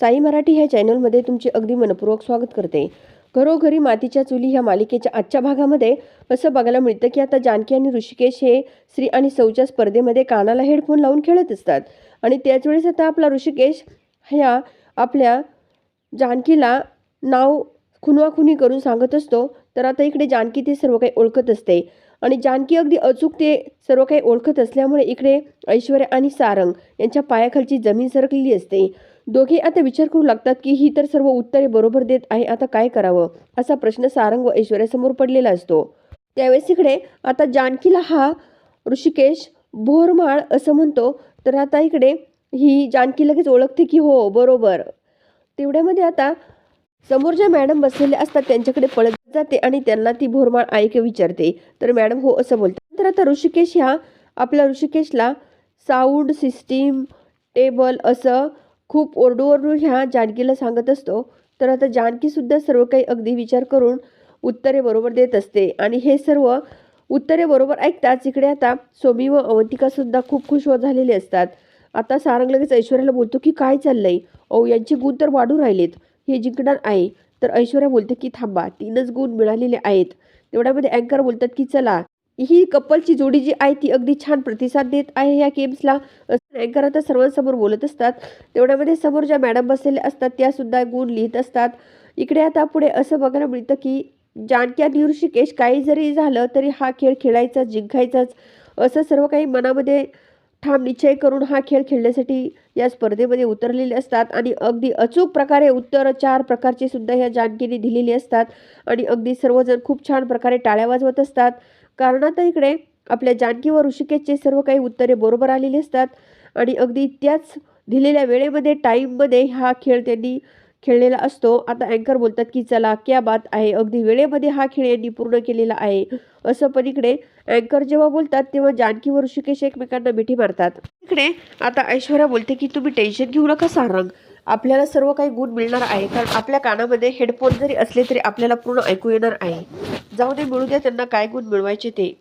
साई मराठी ह्या चॅनलमध्ये तुमचे अगदी मनपूर्वक स्वागत करते. घरोघरी मातीच्या चुली ह्या मालिकेच्या आजच्या भागामध्ये असं बघायला मिळतं की आता जानकी आणि ऋषिकेश हे स्त्री आणि सौच्या स्पर्धेमध्ये कानाला हेडफोन लावून खेळत असतात. आणि त्याच वेळेस आता आपला ऋषिकेश ह्या आपल्या जानकीला नाव खुनवाखुनी करून सांगत असतो. तर आता इकडे जानकी ते सर्व काही ओळखत असते. आणि जानकी अगदी अचूक ते सर्व काही ओळखत असल्यामुळे इकडे ऐश्वर्या आणि सारंग यांच्या पायाखालची जमीन सरकलेली असते. दोघे आता विचार करू लागतात की ही तर सर्व उत्तरे बरोबर देत आहे आता काय करावं? असा प्रश्न सारंग व ऐश्वर्यासमोर पडलेला असतो. त्यावेळेस इकडे आता जानकीला हा ऋषिकेश भोरमाळ असं म्हणतो तर आता इकडे ही जानकी लगेच ओळखते की हो बरोबर. तेवढ्यामध्ये आता समोर ज्या मॅडम बसलेल्या असतात त्यांच्याकडे पळत जाते आणि त्यांना ती भोरमाळ ऐक विचारते. तर मॅडम हो असं बोलतात. तर आता ऋषिकेश ह्या आपल्या ऋषिकेशला साऊंड सिस्टीम टेबल असं खूप ओरडू ह्या जानकीला सांगत असतो. तर आता जानकीसुद्धा सर्व काही अगदी विचार करून उत्तरे बरोबर देत असते. आणि हे सर्व उत्तरे बरोबर ऐकताच इकडे आता सोमी व अवंतिकासुद्धा खूप खुश हो झालेले असतात. आता सारंग लगेच ऐश्वर्याला बोलतो की काय चाललंय? ओ यांची गुण तर वाढू राहिलेत. हे जिंकणार आहे. तर ऐश्वर्या बोलते की थांबा तीनच गुण मिळालेले आहेत. तेवढ्यामध्ये अँकर बोलतात की चला ही कपलची जोडी जी आहे ती अगदी छान प्रतिसाद देत आहे या गेम्सला. अँकर आता सर्वांसमोर बोलत असतात. तेवढ्यामध्ये समोर ज्या मॅडम बसलेल्या असतात त्या सुद्धा गुण लिहित असतात. इकडे आता पुढे असं बघायला मिळतं की जानक्या आणि ऋषिकेश काही जरी झालं तरी हा खेळ खेळायचा जिंकायचाच असं सर्व काही मनामध्ये ठाम निश्चय करून हा खेळ खेळण्यासाठी या स्पर्धेमध्ये उतरलेले असतात आणि अगदी अचूक प्रकारे उत्तर चार प्रकारचे सुद्धा ह्या जानकीने दिलेली असतात आणि अगदी सर्वजण खूप छान प्रकारे टाळ्या वाजवत असतात. कारण आता इकडे आपल्या जानकी व ऋषिकेशचे सर्व काही उत्तरे बरोबर आलेली असतात आणि अगदी त्याच दिलेल्या वेळेमध्ये टाईममध्ये हा खेळ त्यांनी खेळलेला असतो. आता अँकर बोलतात की चला क्या बात आहे. अगदी वेळेमध्ये हा खेळ यांनी पूर्ण केलेला आहे. असं पण इकडे अँकर जेव्हा बोलतात तेव्हा जानकी व ऋषिकेश एकमेकांना मिठी मारतात. इकडे आता ऐश्वर्या बोलते की तुम्ही टेन्शन घेऊ नका सारंग. आपल्याला सर्व काही गुण मिळणार आहे. कारण आपल्या कानामध्ये हेडफोन जरी असले तरी आपल्याला पूर्ण ऐकू येणार आहे. जाऊ दे मिळू द्या त्यांना काय गुण मिळवायचे ते.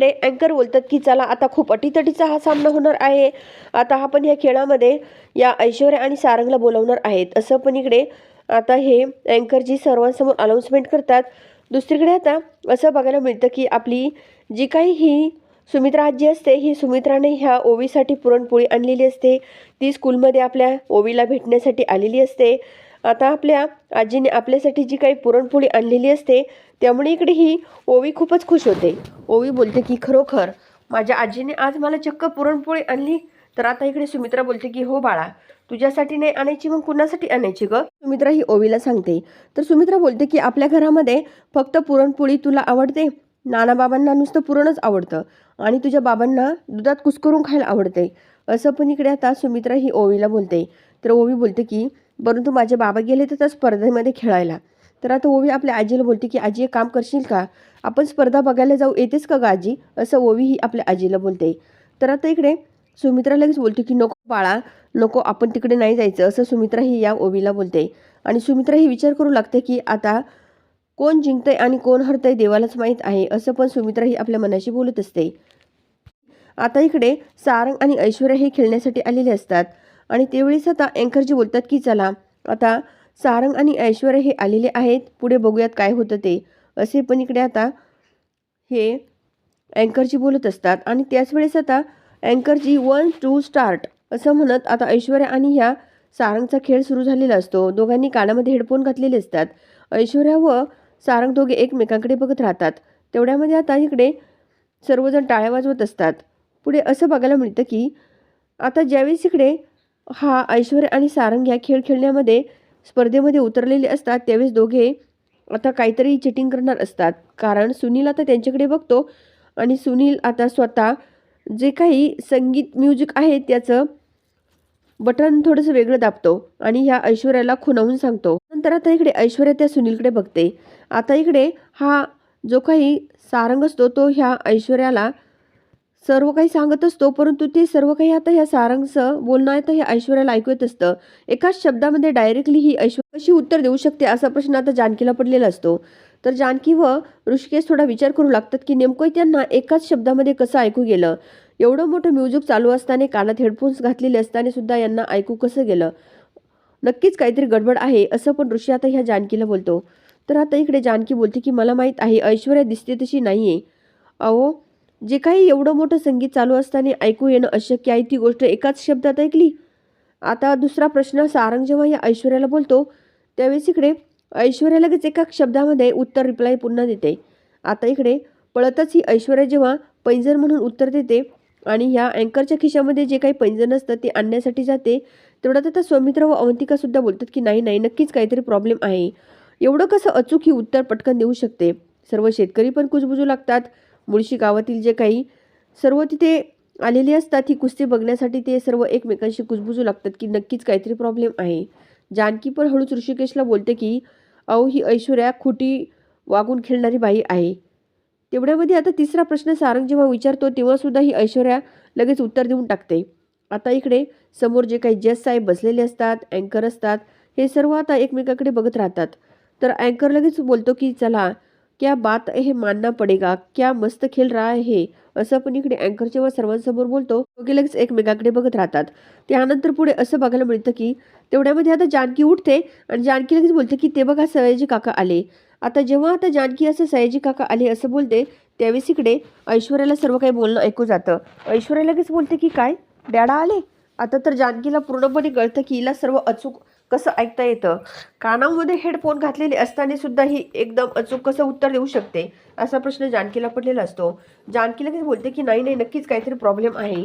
इकडे अँकर बोलतात की चला आता खूप अटीतटीचा हा सामना होणार आहे. आता आपण या खेळामध्ये या ऐश्वर्या आणि सारंगला बोलवणार आहेत. असं पण इकडे आता हे अँकरजी सर्वांसमोर अनाऊन्समेंट करतात. दुसरीकडे आता असं बघायला मिळतं की आपली जी काही ही सुमित्रा आजी असते ही सुमित्राने ह्या ओवीसाठी पुरणपोळी आणलेली असते. ती स्कूलमध्ये आपल्या ओवीला भेटण्यासाठी आलेली असते. आता आपल्या आजीने आपल्यासाठी जी काही पुरणपोळी आणलेली असते त्यामुळे इकडे ही ओवी खूपच खुश होते. ओवी बोलते की खरोखर माझ्या आजीने आज मला चक्क पुरणपोळी आणली. तर आता इकडे सुमित्रा बोलते की हो बाळा तुझ्यासाठी नाही आणायची मग कुणासाठी आणायची ग? सुमित्रा ही ओवीला सांगते. तर सुमित्रा बोलते की आपल्या घरामध्ये फक्त पुरणपोळी तुला आवडते. नाना बाबांना नुसतं पुरणच आवडतं. आणि तुझ्या बाबांना दुधात कुस्करून खायला आवडते. असं पण इकडे आता सुमित्रा ही ओवीला बोलते. तर ओवी बोलते की परंतु माझे बाबा गेले तर त्या स्पर्धेमध्ये खेळायला. तर आता ओवी आपल्या आजीला बोलते की आजी एक काम करशील का? आपण स्पर्धा बघायला जाऊ येतेस का ग आजी? असं ओवी ही आपल्या आजीला बोलते. तर आता इकडे सुमित्रा लगेच बोलते की नको बाळा नको आपण तिकडे नाही जायचं असं सुमित्रा ही या ओवीला बोलते. आणि सुमित्रा ही विचार करू लागते की आता कोण जिंकतंय आणि कोण हरतंय देवालाच माहीत आहे असं पण सुमित्रा ही आपल्या मनाशी बोलत असते. आता इकडे सारंग आणि ऐश्वर्या हे खेळण्यासाठी आलेले असतात. आणि तेवढीच आता अँकरजी बोलतात की चला आता सारंग आणि ऐश्वर्या हे आलेले आहेत. पुढे बघूयात काय होतं ते. असे पण इकडे आता हे अँकरजी बोलत असतात. आणि त्याच वेळेस आता अँकरजी वन टू स्टार्ट. असं म्हणत आता ऐश्वर्या आणि ह्या सारंगचा खेळ सुरू झालेला असतो. दोघांनी कानामध्ये हेडफोन घातलेले असतात. ऐश्वर्या व सारंग दोघे एकमेकांकडे बघत राहतात. तेवढ्यामध्ये आता इकडे सर्वजण टाळ्या वाजवत असतात. पुढे असं बघायला मिळतं की आता ज्यावेळेस इकडे हा ऐश्वर्या आणि सारंग या खेळ खेळण्यामध्ये स्पर्धेमध्ये उतरलेले असतात. त्यावेळेस दोघे आता काहीतरी चिटिंग करणार असतात. कारण सुनील आता त्यांच्याकडे बघतो आणि सुनील आता स्वतः जे काही संगीत म्युझिक आहे त्याचं बटन थोडंसं वेगळं दाबतो आणि ह्या ऐश्वर्याला खुणावून सांगतो. नंतर आता इकडे ऐश्वर्या त्या सुनीलकडे बघते. आता इकडे हा जो काही सारंग असतो तो ह्या ऐश्वर्याला सर्व काही सांगत असतो परंतु ते सर्व काही आता ह्या सारंगचं बोलणं आहे तर हे ऐश्वर्याला ऐकू येत असतं. एकाच शब्दामध्ये डायरेक्टली ही ऐश्वर्या कशी उत्तर देऊ शकते असा प्रश्न आता जानकीला पडलेला असतो. तर जानकी व ऋषिकेश थोडा विचार करू लागतात की नेमकं त्यांना एकाच शब्दामध्ये कसं ऐकू गेलं? एवढं मोठं म्युझिक चालू असताना कानात हेडफोन्स घातलेले असताना सुद्धा यांना ऐकू कसं गेलं? नक्कीच काहीतरी गडबड आहे असं पण ऋषी आता ह्या जानकीला बोलतो. तर आता इकडे जानकी बोलते की मला माहीत आहे ऐश्वर्या दिसते तशी नाही आहे अहो जे काही एवढं मोठं संगीत चालू असताना ऐकू येणं अशक्य आहे ती गोष्ट एकाच शब्दात ऐकली. आता दुसरा प्रश्न सारंग जेव्हा या ऐश्वर्याला बोलतो त्यावेळेस इकडे ऐश्वर्या लगेच एका शब्दामध्ये उत्तर रिप्लाय पुन्हा देते. आता इकडे पळतच ही ऐश्वर्या जेव्हा पैंजण म्हणून उत्तर देते आणि ह्या अँकरच्या खिशामध्ये जे काही पैंजण असतं ते आणण्यासाठी जाते तेवढ्यात आता सौमित्र व अवंतिकासुद्धा बोलतात की नाही नाही नक्कीच काहीतरी प्रॉब्लेम आहे. एवढं कसं अचूक ही उत्तर पटकन देऊ शकते? सर्व शेतकरी पण कुजबुजू लागतात. मुळशी गावातील जे काही सर्व तिथे आलेले असतात ही कुस्ती बघण्यासाठी ते सर्व एकमेकांशी कुजबुजू लागतात की नक्कीच काहीतरी प्रॉब्लेम आहे. जानकी पण हळूच ऋषिकेशला बोलते की अहो ही ऐश्वर्या खोटी वागून खेळणारी बाई आहे. तेवढ्यामध्ये आता तिसरा प्रश्न सारंग जेव्हा विचारतो तेव्हासुद्धा ही ऐश्वर्या लगेच उत्तर देऊन टाकते. आता इकडे समोर जे काही जज साहेब बसलेले असतात अँकर असतात हे सर्व आता एकमेकाकडे बघत राहतात. तर अँकर लगेच बोलतो की चला क्या बात हे मानना पडेगा? क्या मस्त खेळ रहा आहे असं आपण इकडे अँकर जेव्हा सर्वांसमोर बोलतो. दोघे लगेच एकमेकाकडे बघत राहतात. त्यानंतर पुढे असं बघायला मिळतं की तेवढ्यामध्ये आता जानकी उठते आणि जानकी लगेच बोलते की ते बघा सयाजी काका आले. आता जेव्हा आता जानकी असं सयाजी काका आले असं बोलते त्यावेळेस इकडे ऐश्वर्याला सर्व काही बोलणं ऐकू जातं. ऐश्वर्या लगेच बोलते की काय? डॅडा आले? आता तर जानकीला पूर्णपणे कळतं की हिला सर्व अचूक कसं ऐकता येतं? कानामध्ये हेडफोन घातलेले असताना सुद्धा ही एकदम अचूक कसं उत्तर देऊ शकते? असा प्रश्न जानकीला पडलेला असतो. जानकी लगेच बोलते की नाही नाही नक्कीच काहीतरी प्रॉब्लेम आहे.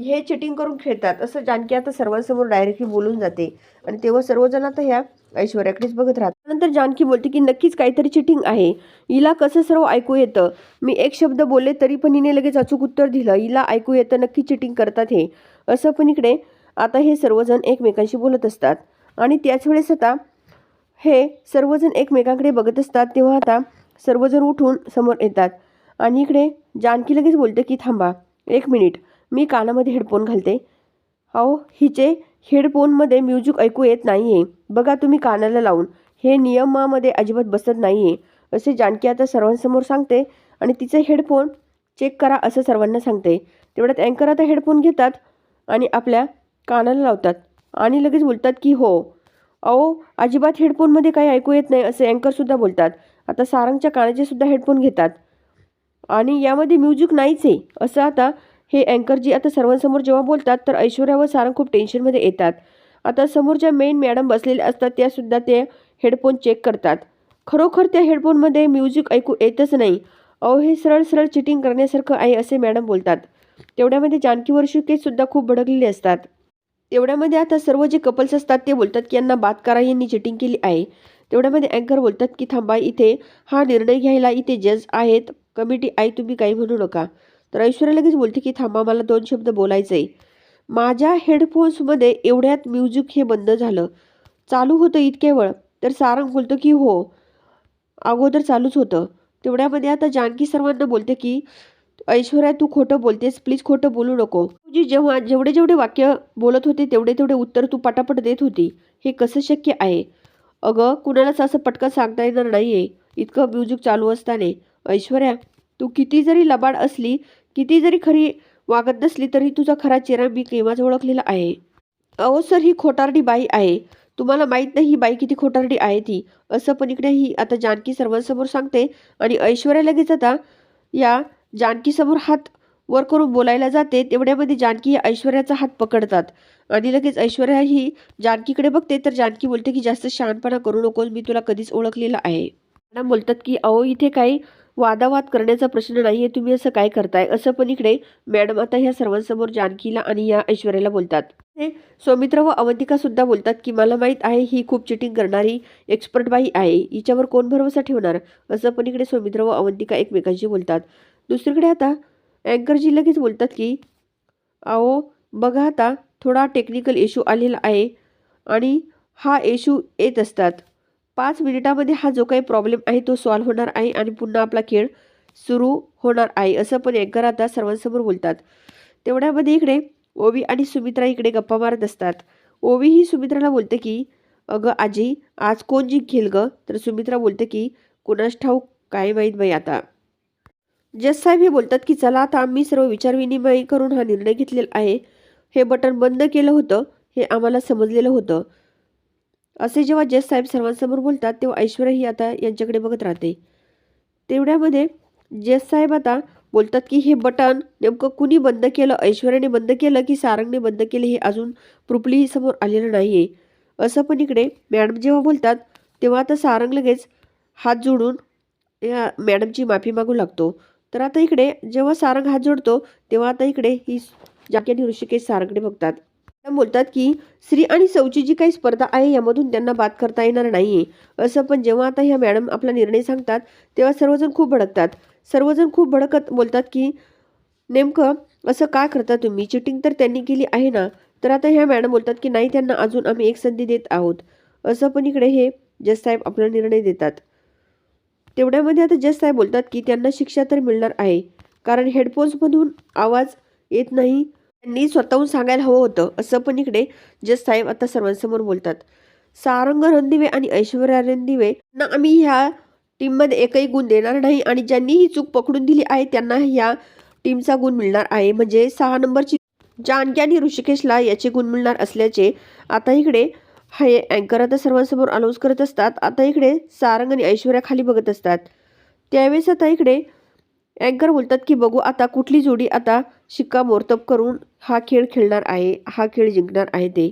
हे चिटिंग करून खेळतात. असं जानकी आता सर्वांसमोर डायरेक्टली बोलून जाते. आणि तेव्हा सर्वजण आता ह्या ऐश्वर्याकडेच बघत राहतात. नंतर जानकी बोलते की नक्कीच काहीतरी चिटिंग आहे. हिला कसं सर्व ऐकू येतं? मी एक शब्द बोलले तरी पण हिने लगेच अचूक उत्तर दिलं. हिला ऐकू येतं नक्की चिटिंग करतात हे. असं पण इकडे आता हे सर्वजण एकमेकांशी बोलत असतात. आणि त्याच वेळेस आता हे सर्वजण एकमेकांकडे बघत असतात तेव्हा आता सर्वजण उठून समोर येतात. आणि इकडे जानकी लगेच बोलते की थांबा एक मिनिट. मी कानामध्ये हेडफोन घालते. अहो हिचे हेडफोनमध्ये म्युझिक ऐकू येत नाही आहे बघा तुम्ही कानाला लावून. हे नियमामध्ये अजिबात बसत नाही आहे असे जानकी आता सर्वांसमोर सांगते आणि तिचे हेडफोन चेक करा असं सर्वांना सांगते. तेवढ्यात अँकर आता हेडफोन घेतात आणि आपल्या कानाला लावतात. आणि लगेच बोलतात की हो. अहो अजिबात हेडफोनमध्ये काही ऐकू येत नाही असे अँकरसुद्धा बोलतात. आता सारंगच्या कानाचेसुद्धा हेडफोन घेतात. आणि यामध्ये म्युझिक नाहीच आहे. असं आता हे अँकरजी आता सर्वांसमोर जेव्हा बोलतात तर ऐश्वर्या व सारंग खूप टेन्शनमध्ये येतात. आता समोरच्या मेन मॅडम बसलेल्या असतात त्यासुद्धा ते हेडफोन चेक करतात. खरोखर त्या हेडफोनमध्ये म्युझिक ऐकू येतच नाही. अहो हे सरळ सरळ चिटिंग करण्यासारखं आहे असे मॅडम बोलतात. तेवढ्यामध्ये जानकी वर्षिकेसुद्धा खूप भडकलेले असतात. तेवढ्यामध्ये आता सर्व जे कपल्स असतात ते बोलतात की यांना बातकारा यांनी चिटिंग केली आहे. तेवढ्यामध्ये अँकर बोलतात की थांबा इथे हा निर्णय घ्यायला इथे जज आहेत. कमिटी आहे तुम्ही काही म्हणू नका. तर ऐश्वर्या लगेच बोलते की थांबा मला दोन शब्द बोलायचं आहे माझ्या हेडफोन्समध्ये एवढ्यात म्युझिक हे बंद झालं. चालू होतं इतके वेळ तर सारंग बोलतो की हो अगोदर चालूच होतं. तेवढ्यामध्ये आता जानकी सर्वांना बोलते की ऐश्वर्या तू खोटं बोलतेस. प्लीज खोटं बोलू नको. तुझी जेव्हा जेवढे जेवढे वाक्य बोलत होते तेवढे तेवढे उत्तर तू पटापट देत होती. हे कसं शक्य आहे? अगं कुणालाच असं पटकन सांगता येणार नाही आहे इतकं म्युझिक चालू असताना. ऐश्वर्या तू किती जरी लबाड असली किती जरी खरी वागत नसली तरी तुझा खरा चेहरा मी केव्हाच ओळखलेला आहे? अहो सर ही खोटारडी बाई आहे. तुम्हाला माहीत नाही ही बाई किती खोटारडी आहे ती. असं पण इकडे ही आता जानकी सर्वांसमोर सांगते आणि ऐश्वर्या लगेच आता या जानकीसमोर हात वर करून बोलायला जाते तेवढ्यामध्ये जानकी या ऐश्वर्याचा हात पकडतात. आणि लगेच ऐश्वर्या ही जानकीकडे बघते तर जानकी बोलते की जास्त शहाणपणा करू नकोस मी तुला कधीच ओळखलेलं आहे. मॅडम बोलतात की अहो इथे काही वादावाद करण्याचा प्रश्न नाही आहे तुम्ही असं काय करताय? असं पण इकडे मॅडम आता ह्या सर्वांसमोर जानकीला आणि या ऐश्वर्याला बोलतात. हे सौमित्र व अवंतिका सुद्धा बोलतात की मला माहीत आहे ही खूप चिटिंग करणारी एक्सपर्ट बाई आहे हिच्यावर कोण भरोसा ठेवणार? असं पण इकडे सौमित्र व अवंतिका एकमेकांशी बोलतात. दुसरीकडे आता अँकरजी लगेच बोलतात की अहो बघा आता थोडा टेक्निकल इश्यू आलेला आहे आणि हा इश्यू येत असतात. पाच मिनिटामध्ये हा जो काही प्रॉब्लेम आहे तो सॉल्व्ह होणार आहे आणि पुन्हा आपला खेळ सुरू होणार आहे असं पण अँकर आता सर्वांसमोर बोलतात. तेवढ्यामध्ये इकडे ओवी आणि सुमित्रा इकडे गप्पा मारत असतात. ओवी ही सुमित्राला बोलते की अगं आजी आज कोण जिंकेल ग? तर सुमित्रा बोलते की कुणास ठाऊक काय माहीत बाई आता. जज साहेब हे बोलतात की चला आता आम्ही सर्व विचारविनिमय करून हा निर्णय घेतलेला आहे. हे बटन बंद केलं होतं. हे आम्हाला समजलेलं होतं. असे जेव्हा जज साहेब सर्वांसमोर बोलतात तेव्हा ऐश्वर्या ही आता यांच्याकडे बघत राहते. तेवढ्यामध्ये जज साहेब आता बोलतात की हे बटन नेमकं कुणी बंद केलं? ऐश्वर्याने बंद केलं की सारंगने बंद केलं हे अजून प्रुपलीही समोर आलेलं नाही आहे असं पण इकडे मॅडम जेव्हा बोलतात तेव्हा आता सारंग लगेच हात जोडून या मॅडमची माफी मागू लागतो. तर आता इकडे जेव्हा सारंग हात जोडतो तेव्हा आता इकडे ही जाकी आणि ऋषिकेश सारंगकडे बघतात. बोलतात की श्री आणि सौची जी काही स्पर्धा आहे यामधून त्यांना बाद करता येणार नाही आहे असं पण जेव्हा आता ह्या मॅडम आपला निर्णय सांगतात तेव्हा सर्वजण खूप भडकतात. सर्वजण खूप भडकत बोलतात की नेमकं असं का करता तुम्ही? चिटिंग तर त्यांनी केली आहे ना? तर आता ह्या मॅडम बोलतात की नाही त्यांना अजून आम्ही एक संधी देत आहोत. असं पण इकडे हे जससाहेब आपला निर्णय देतात. तेवढ्यामध्ये आता जज साहेब बोलतात की त्यांना शिक्षा तर मिळणार आहे. कारण हेडफोन्समधून आवाज येत नाही. त्यांनी स्वतःहून सांगायला हवं होतं. असं पण इकडे जज साहेब आता सर्वांसमोर बोलतात. सारंग रणदिवे आणि ऐश्वर्या रणदिवे ना आम्ही ह्या टीममध्ये एकही गुण देणार नाही आणि ज्यांनी ही चूक पकडून दिली आहे त्यांना ह्या टीमचा गुण मिळणार आहे. म्हणजे सहा नंबरची जानकी आणि ऋषिकेशला याचे गुण मिळणार असल्याचे आता इकडे हे अँकर आता सर्वांसमोर अनाऊन्स करत असतात. आता इकडे सारंग आणि ऐश्वर्या खाली बघत असतात. त्यावेळेस आता इकडे अँकर बोलतात की बघू आता कुठली जोडी आता शिक्कामोर्तब करून हा खेळ खेळणार आहे हा खेळ जिंकणार आहे ते.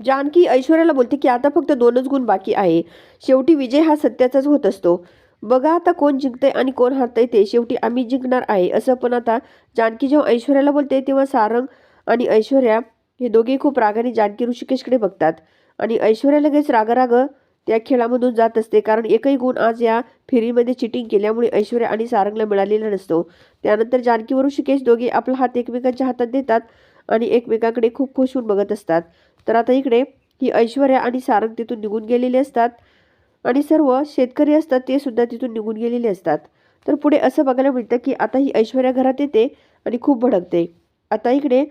जानकी ऐश्वर्याला बोलते की आता फक्त दोनच गुण बाकी आहे. शेवटी विजय हा सत्याचाच होत असतो. बघा आता कोण जिंकतंय आणि कोण हारतंय ते. शेवटी आम्ही जिंकणार आहे. असं पण आता जानकी जेव्हा ऐश्वर्याला बोलते तेव्हा सारंग आणि ऐश्वर्या हे दोघे खूप रागाने जानकी ऋषिकेशकडे बघतात. आणि ऐश्वर्या लगेच रागाराग त्या खेळामधून जात असते. कारण एकही गुण आज या फेरीमध्ये चिटिंग केल्यामुळे ऐश्वर्या आणि सारंगला मिळालेला नसतो. त्यानंतर जानकी व ऋषिकेश दोघे आपला हात एकमेकांच्या हातात देतात आणि एकमेकांकडे खूप खुश होऊन बघत असतात. तर आता इकडे ही ऐश्वर्या आणि सारंग तिथून निघून गेलेले असतात. आणि सर्व शेतकरी असतात ते सुद्धा तिथून निघून गेलेले असतात. तर पुढे असं बघायला मिळतं की आता ही ऐश्वर्या घरात येते आणि खूप भडकते. आता इकडे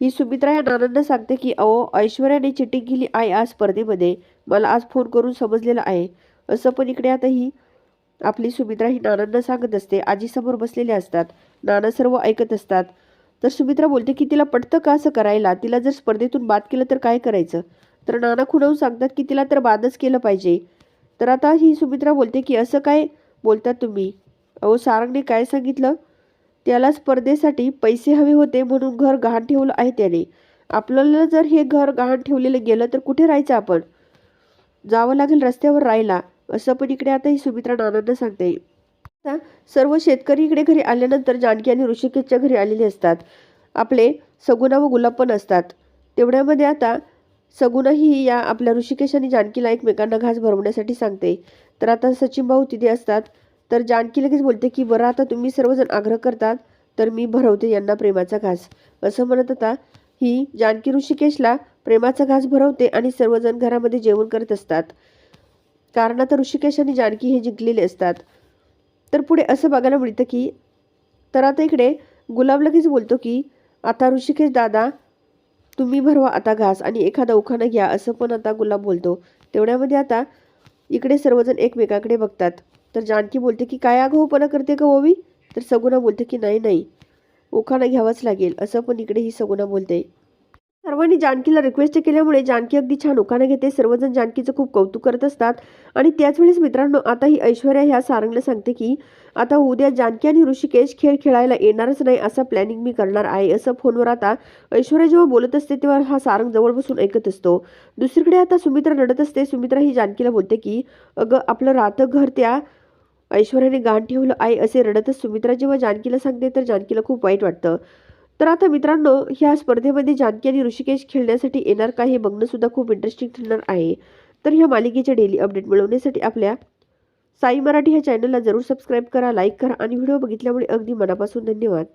ही सुमित्रा या नानांना सांगते की अहो ऐश्वर्याने चिटिंग केली आहे आज स्पर्धेमध्ये. मला आज फोन करून समजलेलं आहे. असं पण इकडे आता ही आपली सुमित्रा ही नानांना सांगत असते. आजीसमोर बसलेले असतात. नाना सर्व ऐकत असतात. तर सुमित्रा बोलते की तिला पटतं का असं करायला? तिला जर स्पर्धेतून बाद केलं तर काय करायचं? तर नाना खुणावून सांगतात की तिला तर बादच केलं पाहिजे. तर आता ही सुमित्रा बोलते की असं काय बोलतात तुम्ही? अहो सारंगने काय सांगितलं? त्याला स्पर्धेसाठी पैसे हवे होते म्हणून घर गहाण ठेवलं आहे त्याने. आपल्याला जर हे घर गहाण ठेवलेलं गेलं तर कुठे राहायचं आपण? जावं लागेल रस्त्यावर राहायला असं पण इकडे आता ही सुमित्रा नानांना सांगते. आता सर्व शेतकरी इकडे घरी आल्यानंतर जानकी आणि ऋषिकेशच्या घरी आलेले असतात. आपले सगुणा व गुलाब पण असतात. तेवढ्यामध्ये आता सगुणा ही या आपल्या ऋषिकेश आणि जानकीला एकमेकांना घास भरवण्यासाठी सांगते. तर आता सचिन भाऊ तिथे असतात. तर जानकी लगेच बोलते की बरं आता तुम्ही सर्वजण आग्रह करतात तर मी भरवते यांना प्रेमाचा घास. असं म्हणत आता ही जानकी ऋषिकेशला प्रेमाचा घास भरवते आणि सर्वजण घरामध्ये जेवण करत असतात. कारण आता ऋषिकेश आणि जानकी हे जिंकलेले असतात. तर पुढे असं बघायला मिळतं की तर आता इकडे गुलाब लगेच बोलतो की आता ऋषिकेश दादा तुम्ही भरवा आता घास आणि एखादा उखाणा घ्या असं पण आता गुलाब बोलतो. तेवढ्यामध्ये आता इकडे सर्वजण एकमेकाकडे बघतात. तर जानकी बोलते की काय आगाऊपणा करते का ओवी? तर सगुणा बोलते की नाही नाही. ओखाना घ्यावाच लागेल. असं पण इकडे ही सगुणा बोलते. सर्वांनी जानकीला रिक्वेस्ट केल्यामुळे जानकी अगदी छान उखाणा घेते. सर्वजण जानकीचं खूप कौतुक करत असतात. आणि त्याच वेळेस मित्रांनो आता ही ऐश्वर्या ह्या सारंगला सांगते की आता उद्या जानकी आणि ऋषिकेश खेळ खेळायला येणारच नाही असा प्लॅनिंग मी करणार आहे. असं फोनवर आता ऐश्वर्या जेव्हा बोलत असते तेव्हा हा सारंग जवळ बसून ऐकत असतो. दुसरीकडे आता सुमित्रा रडत असते. सुमित्रा ही जानकीला बोलते की अगं आपलं राहतं घर त्या ऐश्वर्याने गाण ठेवलं आहे असे रडतच सुमित्रा जेव्हा जानकीला सांगते तर जानकीला खूप वाईट वाटतं. तर आता मित्रांनो ह्या स्पर्धेमध्ये जानकी आणि ऋषिकेश खेळण्यासाठी येणार का हे बघणं सुद्धा खूप इंटरेस्टिंग ठरणार आहे. तर ह्या मालिकेचे डेली अपडेट मिळवण्यासाठी आपल्या साई मराठी ह्या चॅनलला जरूर सबस्क्राईब करा लाईक करा आणि व्हिडिओ बघितल्यामुळे अगदी मनापासून धन्यवाद.